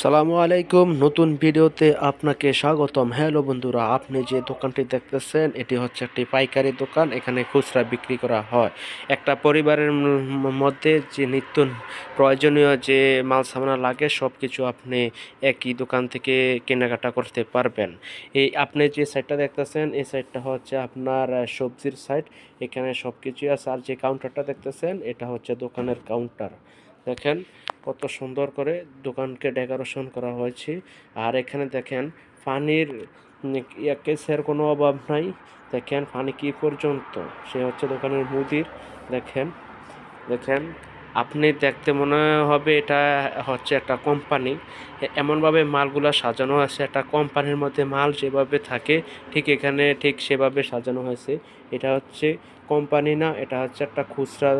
সালামু আলাইকুম। নতুন ভিডিওতে আপনাকে স্বাগতম। হ্যালো বন্ধুরা, আপনি যে দোকানটি দেখতেছেন, এটি হচ্ছে একটি পাইকারি দোকান। এখানে খুচরা বিক্রি করা হয়। একটা পরিবারের মধ্যে যে নিত্য প্রয়োজনীয় যে মাল সামানা লাগে সব কিছু আপনি একই দোকান থেকে কেনাকাটা করতে পারবেন। এই আপনি যে সাইডটা দেখতেছেন, এই সাইডটা হচ্ছে আপনার সবজির সাইড এখানে সব কিছুই আছে। আর যে কাউন্টারটা দেখতেছেন, এটা হচ্ছে দোকানের কাউন্টার দেখেন কত সুন্দর করে দোকানকে ডেকোরেশন করা হয়েছে। আর এখানে দেখেন পানির কেসের কোনো অভাব নাই। দেখেন পানি কি পর্যন্ত? সে হচ্ছে দোকানের মুদির, দেখেন দেখেন, আপনি দেখতে মনে হবে এটা হচ্ছে একটা কোম্পানি এমনভাবে মালগুলা সাজানো আছে, একটা কোম্পানির মধ্যে মাল যেভাবে থাকে, ঠিক এখানে ঠিক সেভাবে সাজানো হয়েছে। এটা হচ্ছে কোম্পানি না, এটা হচ্ছে একটা খুচরা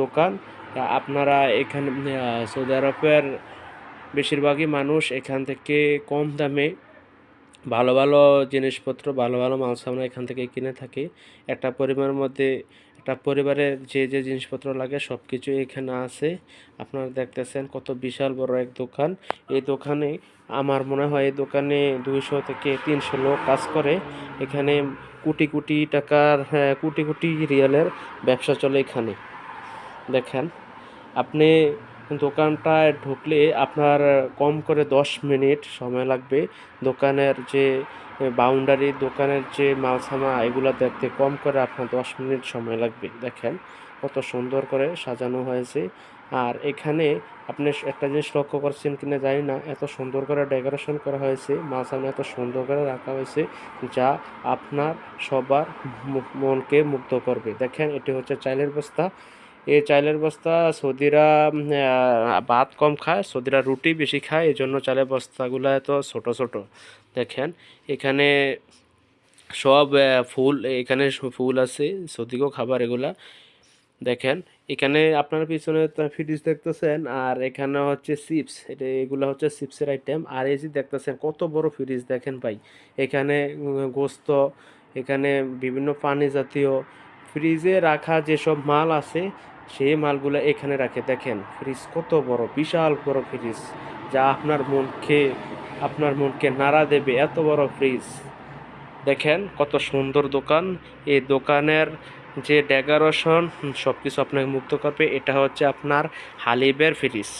দোকান। আপনারা এখানে সৌদি আরবের বেশিরভাগই মানুষ এখান থেকে কম দামে ভালো ভালো জিনিসপত্র ভালো ভালো মাল আমরা এখান থেকে কিনে থাকি। একটা পরিবারের মধ্যে একটা পরিবারের যে যে জিনিসপত্র লাগে সব কিছু এখানে আছে। আপনারা দেখতেছেন কত বিশাল বড় এক দোকান। এই দোকানে আমার মনে হয় এই দোকানে দুইশো থেকে তিনশো লোক কাজ করে। এখানে কোটি কোটি টাকার হ্যাঁ, কোটি কোটি রিয়ালের ব্যবসা চলে এখানে। দেখেন। আপনি দোকানটায় ঢুকলে আপনার কম করে দশ মিনিট সময় লাগবে। দোকানের যে বাউন্ডারি দোকানের যে মালসামা, এগুলো দেখতে কম করে আপনার দশ মিনিট সময় লাগবে। দেখেন কত সুন্দর করে সাজানো হয়েছে। আর এখানে আপনি একটা জিনিস লক্ষ্য করছেন কিনা জানি না, এত সুন্দর করে ডেকোরেশন করা হয়েছে। মালসামা এত সুন্দর করে রাখা হয়েছে যা আপনার সবার মনকে মুগ্ধ করবে। দেখেন এটি হচ্ছে চাইলের বস্তা। এই চালের বস্তা, সৌদিরা ভাত কম খায়, সৌদিরা রুটি বেশি খায় এই জন্য চালের বস্তাগুলো এত ছোট ছোট। দেখেন, এখানে সব ফুল, এখানে ফুল আছে, সৌদিকেও খাবার এগুলা। দেখেন, এখানে আপনার পিছনে ফ্রিজ দেখতেছেন, আর এখানে হচ্ছে চিপস এটা এগুলো হচ্ছে চিপসের আইটেম আর এই যে দেখতেছেন, কত বড় ফ্রিজ দেখেন ভাই। এখানে গোস্ত, এখানে বিভিন্ন পানি জাতীয় ফ্রিজে রাখা যেসব মাল আছে সেই মালগুলো এখানে রাখে। দেখেন, ফ্রিজ কত বড়, বিশাল বড় ফ্রিজ, যা আপনার মনকে আপনার মনকে নাড়া দেবে, এত বড় ফ্রিজ। দেখেন, কত সুন্দর দোকান। এই দোকানের যে ডেকোরেশন সব কিছু আপনাকে মুক্ত করবে, এটা হচ্ছে আপনার হালিবের ফ্রিজ।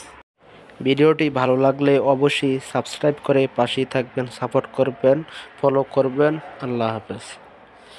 ভিডিওটি ভালো লাগলে অবশ্যই সাবস্ক্রাইব করে পাশেই থাকবেন, সাপোর্ট করবেন, ফলো করবেন। আল্লাহ হাফেজ।